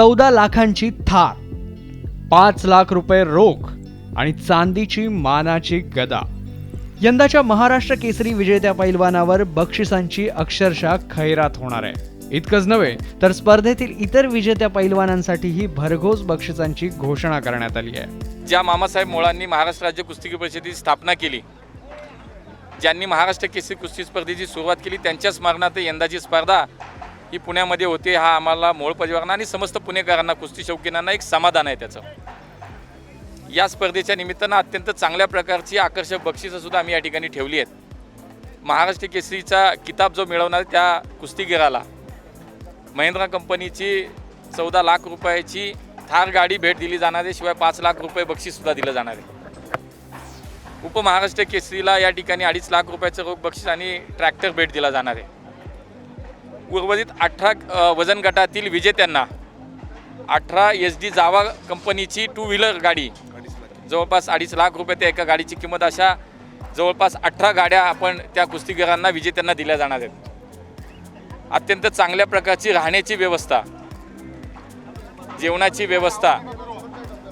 चौदा लाखांची थार पाच लाख रुपये रोख आणि चांदीची मानाची गदा. यंदाच्या महाराष्ट्र केसरी विजेत्या पैलवानावर बक्षिसांची अक्षरशः खैरात होणार आहे. इतकंच नव्हे तर स्पर्धेतील इतर विजेत्या पैलवानांसाठीही भरघोस बक्षिसांची घोषणा करण्यात आली आहे. ज्या मामासाहेब मोळांनी महाराष्ट्र राज्य कुस्ती परिषदेची स्थापना केली ज्यांनी महाराष्ट्र केसरी कुस्ती स्पर्धेची सुरुवात केली त्यांच्या स्मरणार्थ यंदाची स्पर्धा ही पुण्यामध्ये होते हा आम्हाला मोळ परिवारांना आणि समस्त पुणेकरांना कुस्ती शौकीनांना एक समाधान आहे त्याचं. या स्पर्धेच्या निमित्तानं अत्यंत चांगल्या प्रकारची आकर्षक बक्षिसंसुद्धा आम्ही या ठिकाणी ठेवली आहेत. महाराष्ट्र केसरीचा किताब जो मिळवणार त्या कुस्तीगिराला महिंद्रा कंपनीची चौदा लाख रुपयाची थार गाडी भेट दिली जाणार आहे शिवाय पाच लाख रुपये बक्षीससुद्धा दिलं जाणार आहे. उपमहाराष्ट्र केसरीला या ठिकाणी अडीच लाख रुपयाचं रोख बक्षीस आणि ट्रॅक्टर भेट दिला जाणार आहे. उर्वरित अठरा वजन गटातील विजेत्यांना अठरा एच डी जावा कंपनीची टू व्हीलर गाडी जवळपास अडीच लाख रुपये त्या एका गाडीची किंमत अशा जवळपास अठरा गाड्या आपण त्या कुस्तीगिरांना विजेत्यांना दिल्या जाणार आहेत. अत्यंत चांगल्या प्रकारची राहण्याची व्यवस्था जेवणाची व्यवस्था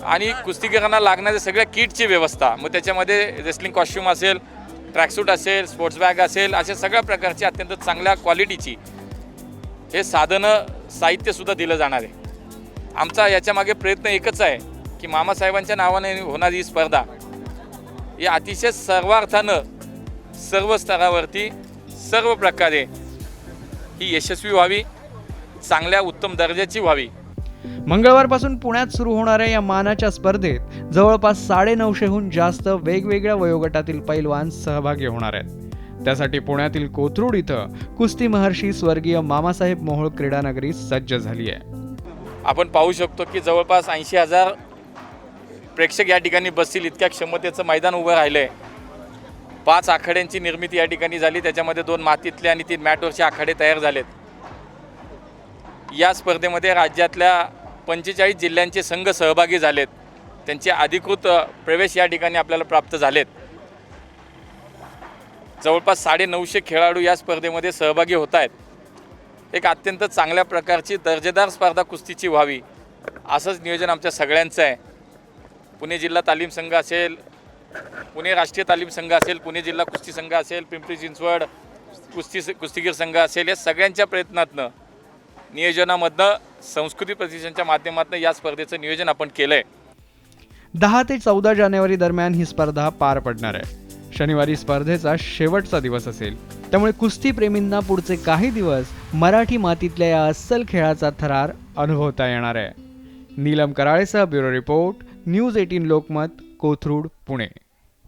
आणि कुस्तीगिरांना लागणाऱ्या सगळ्या किटची व्यवस्था. मग त्याच्यामध्ये रेसलिंग कॉस्ट्यूम असेल ट्रॅकसूट असेल स्पोर्ट्स बॅग असेल अशा सगळ्या प्रकारची अत्यंत चांगल्या क्वालिटीची हे साधनं साहित्यसुद्धा दिलं जाणार आहे. आमचा याच्यामागे प्रयत्न एकच आहे की मामासाहेबांच्या नावाने होणारी ही स्पर्धा. ही अतिशय सर्वार्थानं सर्व स्तरावरती सर्व प्रकारे ही यशस्वी व्हावी चांगल्या उत्तम दर्जाची व्हावी. मंगळवारपासून पुण्यात सुरू होणाऱ्या या मानाच्या स्पर्धेत जवळपास साडेनऊशेहून जास्त वेगवेगळ्या वयोगटातील पैलवान सहभागी होणार आहेत. त्यासाठी पुण्यातील कोथरूड इथं कुस्ती महर्षी स्वर्गीय मामासाहेब मोहोळ क्रीडानगरी सज्ज झाली आहे. आपण पाहू शकतो की जवळपास ऐंशी हजार प्रेक्षक या ठिकाणी बसतील इतक्या क्षमतेचं मैदान उभं राहिलं आहे पाच आखाड्यांची निर्मिती या ठिकाणी झाली त्याच्यामध्ये दोन मातीतले आणि तीन मॅटवरचे आखाडे तयार झालेत. या स्पर्धेमध्ये राज्यातल्या पंचेचाळीस जिल्ह्यांचे संघ सहभागी झालेत. त्यांचे अधिकृत प्रवेश या ठिकाणी आपल्याला प्राप्त झालेत. जवळपास साडेनऊशे खेळाडू या स्पर्धेमध्ये सहभागी होत आहेत एक अत्यंत चांगल्या प्रकारची दर्जेदार स्पर्धा कुस्तीची व्हावी असंच नियोजन आमच्या सगळ्यांचं आहे. पुणे जिल्हा तालीम संघ असेल पुणे राष्ट्रीय तालीम संघ असेल पुणे जिल्हा कुस्ती संघ असेल पिंपरी चिंचवड कुस्ती कुस्तीगीर संघ असेल या सगळ्यांच्या प्रयत्नातनं नियोजनामधनं संस्कृती प्रतिष्ठानच्या माध्यमातून या स्पर्धेचं नियोजन आपण केलं आहे दहा ते चौदा जानेवारी दरम्यान ही स्पर्धा पार पडणार आहे. शनिवारी स्पर्धेचा शेवटचा दिवस असेल. त्यामुळे कुस्तीप्रेमींना पुढचे काही दिवस मराठी मातीतल्या या अस्सल खेळाचा थरार अनुभवता येणार आहे. Neelam कराळेसह bureau report news eighteen Lokmat Kothrud Pune.